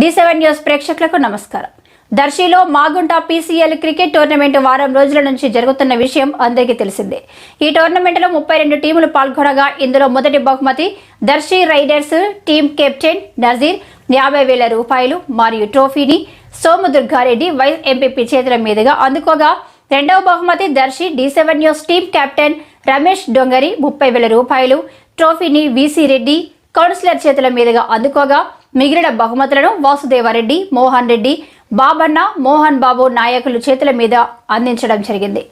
D seven news ప్రేక్షకులకు నమస్కారం. దర్శిలో మాగుంట పీసీఎల్ క్రికెట్ టోర్నమెంట్ వారం రోజుల నుంచి జరుగుతున్న విషయం అందరికీ తెలిసిందే. ఈ టోర్నమెంట్లో ముప్పై రెండు టీములు పాల్గొనగా ఇందులో మొదటి బహుమతి Darsi riders team captain Nazeer యాభై వేల రూపాయలు మరియు ట్రోఫీని సోమదుర్గారెడ్డి వైస్ ఎంపీపీ చేతుల మీదుగా అందుకోగా రెండవ బహుమతి Darsi D seven news team captain Ramesh Dongari ముప్పై వేల రూపాయలు ట్రోఫీని వీసీ రెడ్డి కౌన్సిలర్ చేతుల మీదుగా అందుకోగా మిగిలిన బహుమతులను వాసుదేవారెడ్డి మోహన్ రెడ్డి బాబన్న మోహన్ బాబు నాయకులు చేతుల మీద అందించడం జరిగింది.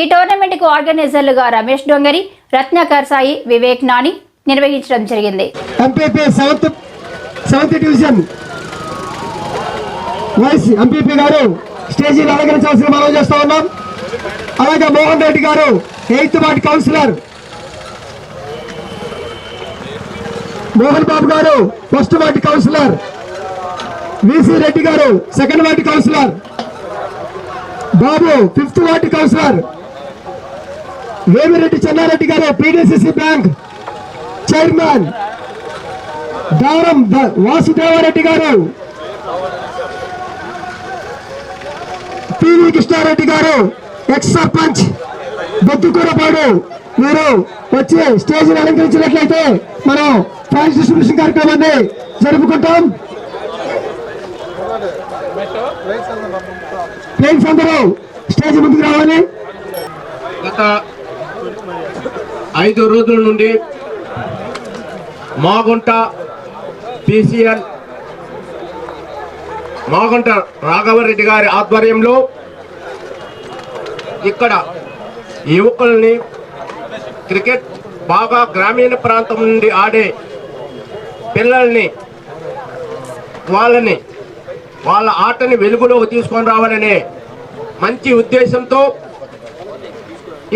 ఈ టోర్నమెంట్కు ఆర్గనైజర్లుగా రమేష్ డొంగరి రత్నాకర్ సాయి వివేక్ నాని నిర్వహించడం జరిగింది. MPP south south division vice MPP గారు స్టేజీని అలంకరించాల్సిన మనం చేస్తా ఉన్నాం. అలాగే మోహన్ రెడ్డి గారు eighth ward councillor. Mohan Babu గారు first ward councillor. VC Reddy గారు second ward councillor. Babu fifth ward councillor. Vemireddy Chennareddy గారు పీడీసీసీ బ్యాంక్ చైర్మన్. దారం వాసుదేవారెడ్డి గారు. పివి కృష్ణారెడ్డి గారు ఎక్స్ సర్పంచ్. బొద్దుకూరపాడు మీరు వచ్చి స్టేజ్ అలంకరించినట్లయితే మనం ఫ్యాన్స్ డిస్ట్రిబ్యూషన్ కార్యక్రమాన్ని జరుపుకుంటాం. ప్లేన్స్ అందరూ స్టేజ్ ముందుకు రావాలి. గత ఐదు రోజుల నుండి మాగుంట పిసిఎల్ మాగుంట రాఘవరెడ్డి గారి ఆధ్వర్యంలో ఇక్కడ యువకుల్ని క్రికెట్ బాగా గ్రామీణ ప్రాంతం నుండి ఆడే పిల్లల్ని వాళ్ళని వాళ్ళ ఆటని వెలుగులోకి తీసుకొని రావాలనే మంచి ఉద్దేశంతో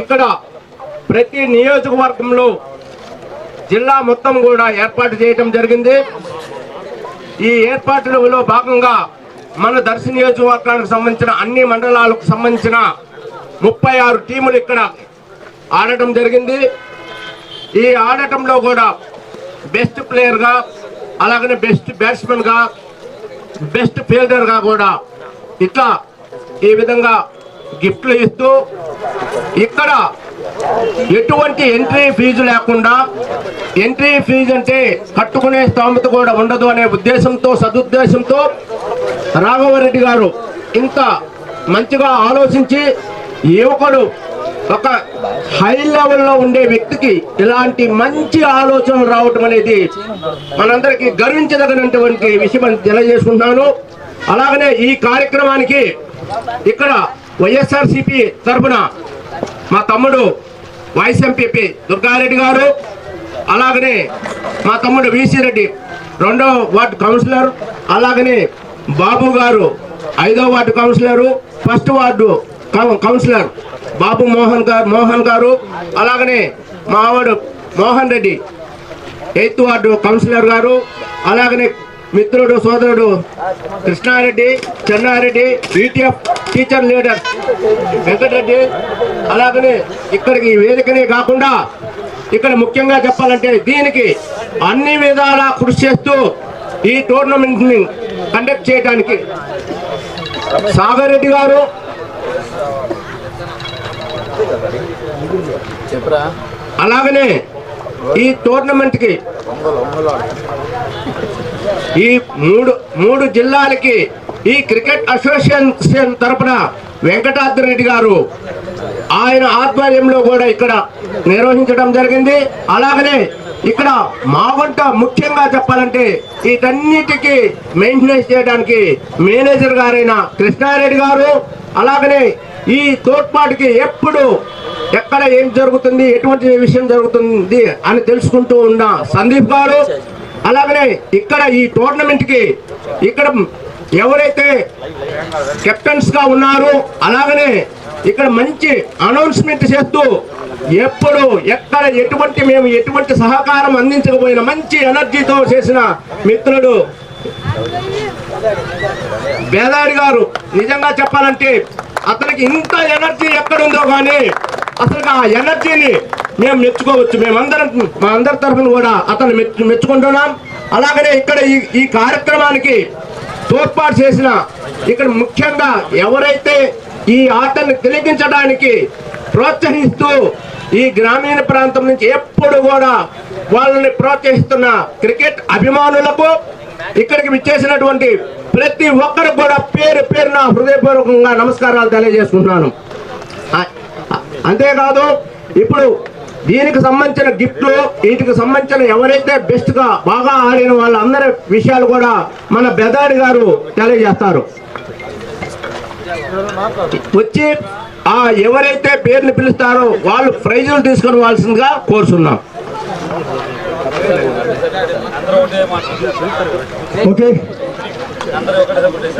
ఇక్కడ ప్రతి నియోజకవర్గంలో జిల్లా మొత్తం కూడా ఏర్పాటు చేయటం జరిగింది. ఈ ఏర్పాటులో భాగంగా మన దర్శి నియోజకవర్గానికి సంబంధించిన అన్ని మండలాలకు సంబంధించిన ముప్పై ఆరు టీములు ఇక్కడ ఆడటం జరిగింది. ఈ ఆడటంలో కూడా బెస్ట్ ప్లేయర్గా అలాగనే బెస్ట్ బ్యాట్స్మెన్గా బెస్ట్ ఫీల్డర్గా కూడా ఇట్లా ఈ విధంగా గిఫ్ట్లు ఇస్తూ ఇక్కడ ఎటువంటి ఎంట్రీ ఫీజు లేకుండా ఎంట్రీ ఫీజు అంటే కట్టుకునే స్తోమత కూడా ఉండదు అనే ఉద్దేశంతో సదుద్దేశంతో రాఘవరెడ్డి గారు ఇంత మంచిగా ఆలోచించి యువకుడు ఒక హై లెవెల్లో ఉండే వ్యక్తికి ఇలాంటి మంచి ఆలోచనలు రావటం అనేది మనందరికీ గర్వించదగినటువంటి విషయం అని తెలియజేసుకుంటున్నాను. అలాగనే ఈ కార్యక్రమానికి ఇక్కడ వైఎస్ఆర్సిపి తరఫున మా తమ్ముడు వైస్ ఎంపీపీ దుర్గారెడ్డి గారు అలాగనే మా తమ్ముడు విసి రెడ్డి రెండో వార్డు కౌన్సిలర్ అలాగనే బాబు గారు ఐదో ward councillor first ward councillor Babu Mohan గారు మోహన్ గారు అలాగనే మావాడు Mohan Reddy eighth ward councillor గారు అలాగనే మిత్రుడు సోదరుడు Krishnareddy Chennareddy BTF teacher leader Venkatareddy అలాగనే ఇక్కడికి ఈ వేదికనే కాకుండా ఇక్కడ ముఖ్యంగా చెప్పాలంటే దీనికి అన్ని విధాలా కృషి చేస్తూ ఈ టోర్నమెంట్ని కండక్ట్ చేయడానికి సాగర్ రెడ్డి గారు అలాగనే ఈ టోర్నమెంట్కి ఈ మూడు మూడు జిల్లాలకి ఈ క్రికెట్ అసోసియేషన్ తరపున వెంకటాద్రి రెడ్డి గారు ఆయన ఆధ్వర్యంలో కూడా ఇక్కడ నిర్వహించడం జరిగింది. అలాగనే ఇక్కడ మావంట ముఖ్యంగా చెప్పాలంటే వీటన్నిటికీ మెయింటెనెన్స్ చేయడానికి మేనేజర్ గారైన కృష్ణారెడ్డి గారు అలాగనే ఈ తోడ్పాటుకి ఎప్పుడు ఎక్కడ ఏం జరుగుతుంది ఎటువంటి విషయం జరుగుతుంది అని తెలుసుకుంటూ ఉన్న సందీప్ గారు అలాగనే ఇక్కడ ఈ టోర్నమెంట్కి ఇక్కడ ఎవరైతే కెప్టెన్స్గా ఉన్నారో అలాగనే ఇక్కడ మంచి అనౌన్స్మెంట్ చేస్తూ ఎప్పుడు ఎక్కడ ఎటువంటి మేము ఎటువంటి సహకారం అందించకపోయినా మంచి ఎనర్జీతో చేసిన మిత్రుడు బేదాడి గారు నిజంగా చెప్పాలంటే అతనికి ఇంత ఎనర్జీ ఎక్కడుందో కానీ అసలు ఆ ఎనర్జీని మేము మెచ్చుకోవచ్చు. మేమందరం మా అందరి తరఫున కూడా అతను మెచ్చు మెచ్చుకుంటున్నాం. అలాగనే ఇక్కడ ఈ ఈ కార్యక్రమానికి తోడ్పాటు చేసిన ఇక్కడ ముఖ్యంగా ఎవరైతే ఈ ఆటను తిలకించడానికి ప్రోత్సహిస్తూ ఈ గ్రామీణ ప్రాంతం నుంచి ఎప్పుడు కూడా వాళ్ళని ప్రోత్సహిస్తున్న క్రికెట్ అభిమానులకు ఇక్కడికి విచ్చేసినటువంటి ప్రతి ఒక్కరికి కూడా పేరు పేరున హృదయపూర్వకంగా నమస్కారాలు తెలియజేసుకుంటున్నాను. అంతేకాదు ఇప్పుడు దీనికి సంబంధించిన గిఫ్ట్లు వీటికి సంబంధించిన ఎవరైతే బెస్ట్గా బాగా ఆడిన వాళ్ళందరి విషయాలు కూడా మన బెదాడి గారు తెలియజేస్తారు. వచ్చి ఆ ఎవరైతే పేర్లు పిలుస్తారో వాళ్ళు ప్రైజులు తీసుకుని కోరుతున్నాం ఓకే.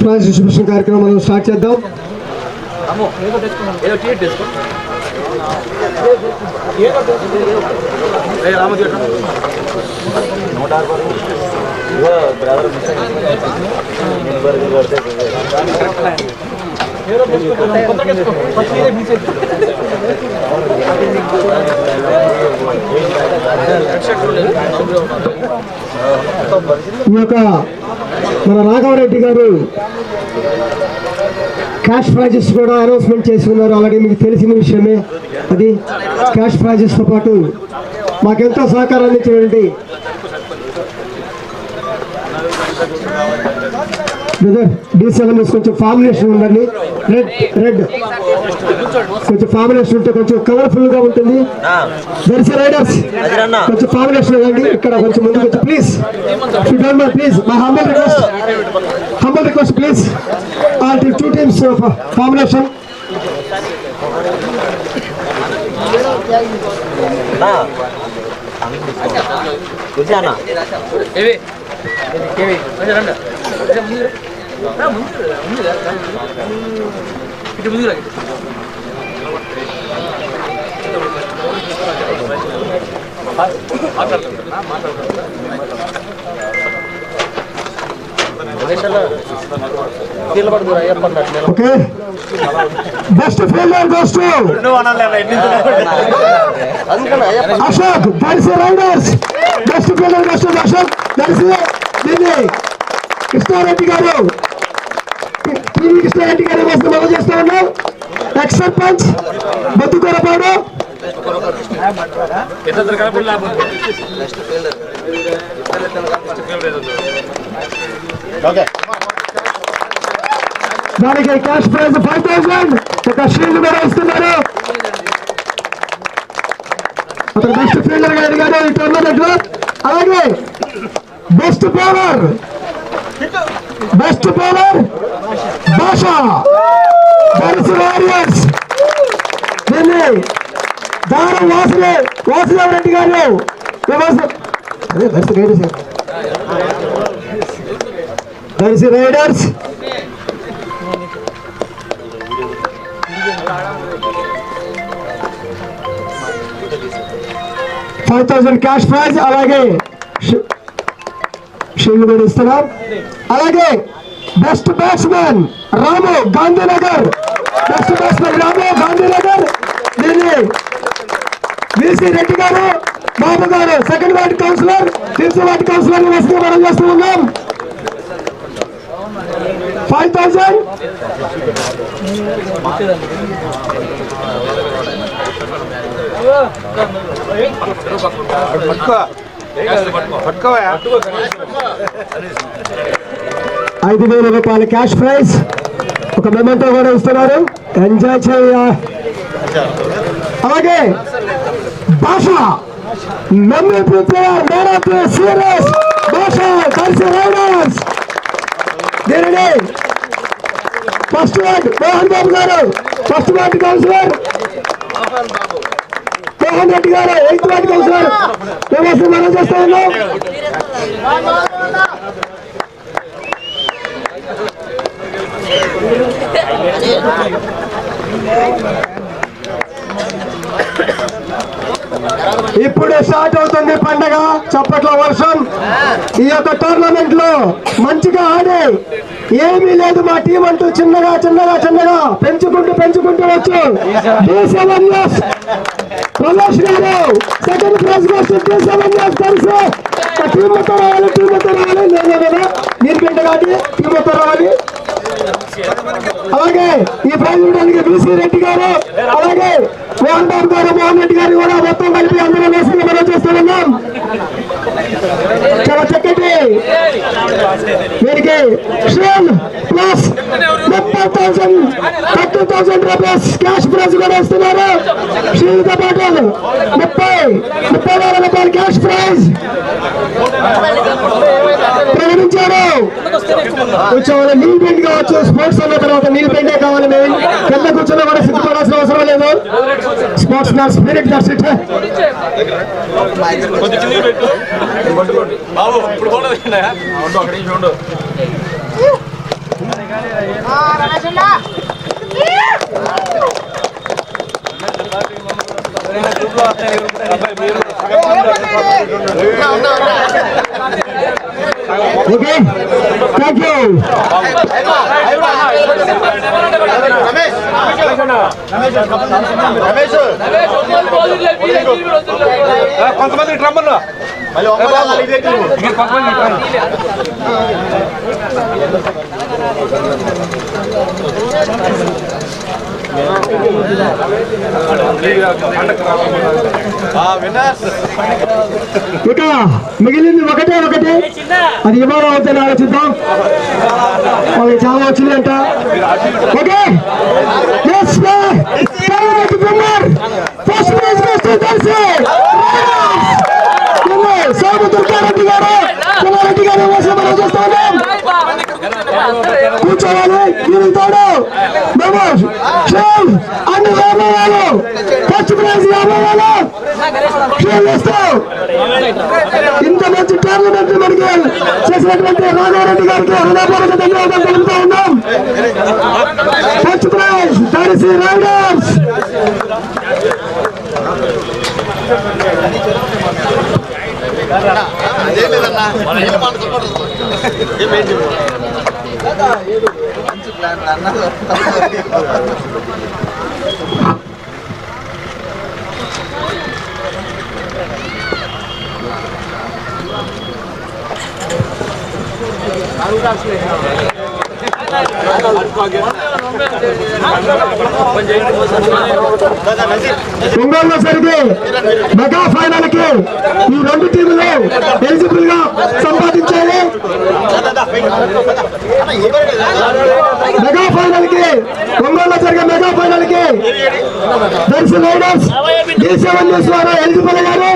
ప్రైజ్ డిస్ట్రిబ్యూషన్ కార్యక్రమం మనం స్టార్ట్ చేద్దాం. ఈ యొక్క మన రాఘవరెడ్డి గారు క్యాష్ ప్రైజెస్ కూడా అనౌన్స్మెంట్ చేసుకున్నారు. అలాగే ఆల్రెడీ మీకు తెలిసిన విషయమే అది. క్యాష్ ప్రైజెస్తో పాటు మాకెంతో సహకారాన్ని ఇచ్చినటువంటి బ్రదర్ డి సెవెన్ కొంచెం ఫార్ములేషన్ ఉండండి. రెడ్ రెడ్ కొంచెం ఫార్ములేషన్ ఉంటే కొంచెం కలర్ఫుల్గా ఉంటుంది. దర్శ రైడర్స్ కొంచెం ఫార్ములేషన్ ఇవ్వండి ఇక్కడ కొంచెం ముందుకు వచ్చి ప్లీజ్ ప్లీజ్ మా humble request humble request please all two teams formulation కూర్చోనా కీళ్ళ పడుతుంది అయ్యప్ప అన్నట్టు okay best fielder goes to అందుకని Ayyappa Ashok Darsi riders best fielder goes to Ashok Darsi దీన్ని కృష్ణారెడ్డి గారు. టీవీ కృష్ణారెడ్డి గారు వేసిన మనం చేస్తా ఉన్నాం ఎక్స్ సర్పంచ్ బతుకొరపాడు దానికి క్యాష్ ప్రైజ్ ఫైవ్ థౌసండ్ ఒక షీల్డ్ కూడా ఇస్తున్నారు. అతను బెస్ట్ ఫీల్డర్గా ఎదిగాడు ఈ టోర్నమెంట్లో. అలాగే best bowler best bowler Basha warriors దీన్ని దారం వాసులే వాసుదేవ రెడ్డి గారు. అదే Darsi riders Darsi riders five thousand cash prize అలాగే షీ- షీల్డ్ ఇస్తున్నాం. అలాగే best batsmen Ramu Gandhinagar. Best batsmen Ramu Gandhinagar. దీన్ని విసి రెడ్డి గారు బాబు గారు సెకండ్ వార్డ్ కౌన్సిలర్ తీర్చి వార్డ్ కౌన్సిలర్ వసతి మనం చేస్తూ ఉన్నాం. ఫైవ్ థౌసండ్ ఐదు వేల రూపాయల క్యాష్ ప్రైజ్. ఒక మెమెంటో కూడా ఇస్తున్నారు. ఎంజాయ్ చేయ. అలాగే Basha. Memory player man of the series Basha కలిసి రైడర్స్ దీనిని ఫస్ట్ వార్డ్ మోహన్ బాబు గారు first ward councillor. Jagan Reddy గారు ఎయిత్ వాటి కౌన్సిలర్ మేము మనం చేస్తా ఉన్నాం. ఇప్పుడు స్టార్ట్ అవుతుంది పండగ చప్పట్ల వర్షం. ఈ యొక్క టోర్నమెంట్లో మంచిగా ఆడే ఏమీ లేదు మా టీం అంటూ చిన్నగా చిన్నగా చిన్నగా పెంచుకుంటూ పెంచుకుంటూ వచ్చు. రమేష్ గారు సెకండ్ ప్రైజ్ కోసం డి సెవెన్ ఇయర్స్ కలిసి టీం మొత్తం రావాలి టీం మొత్తం రావాలి. లేదా మీరు కంటే కాబట్టి టీం రావాలి. అలాగే ఈ ప్రైజ్ ఇవ్వడానికి బీసీ రెడ్డి గారు అలాగే మోహన్ బాబు గారు మోహన్ రెడ్డి గారు కూడా మొత్తం కలిపి అందరూ వేసి మనం చేస్తూ ఉన్నాం చాలా చక్కటి. వీరికి ప్లస్ ముప్పై thousand thirty thousand rupees cash prize కూడా ఇస్తున్నారు. షీల్తో పాటు ముప్పై ముప్పై వేల రూపాయలు క్యాష్ ప్రైజ్ ప్రకటించారు. కూర్చోవాలి నీల్ పెయింట్ కావచ్చు స్పోర్ట్స్ అన్న తర్వాత నీల్ పెయింటే కావాలి మేము కళ్ళకు లేదు sportsman spirit that's it Babu ఇప్పుడు ఉండు ఓకే థ్యాంక్ యూ కొంతమంది ఇటు రమ్మన్నా మళ్ళీ ఒక్కదాన్ని ఇదే టీము. మీరు కొంతమంది ఇటు ఇక మిగిలింది ఒకటే ఒకటే. అది ఇవాళ అవుతుంది ఆలోచిద్దాం. వాళ్ళకి చాలా వచ్చిందంట. Okay. Yes first prize Somu Durgareddy గారు. పుల్లారెడ్డి గారు వేసిన మనం కూర్చోవాలి దీని తోడు. మేము షేవ్ అన్ని యాభై వేలు ఫస్ట్ ప్రైజ్ యాభై వేలు షేవ్ వేస్తూ ఇంత మంచి టోర్నమెంట్ మనకి చేసినటువంటి రాఘవరెడ్డి గారికి హృదయపూర్వక ధన్యవాదాలు తెలుపుతా ఉన్నాం. ఫస్ట్ ప్రైజ్ దర్శి రైడర్స్ అదే లేదన్నా మంచి ప్లాన్ అన్నా ఒంగోలులో జరిగే మెగా ఫైనల్కి ఈ రెండు టీములు ఎలిజిబుల్గా సంపాదించాలి మెగా ఫైనల్కి ఒంగోలులో జరిగే మెగా ఫైనల్కి Darsi riders D seven news ద్వారా ఎలిజిబుల్ గారు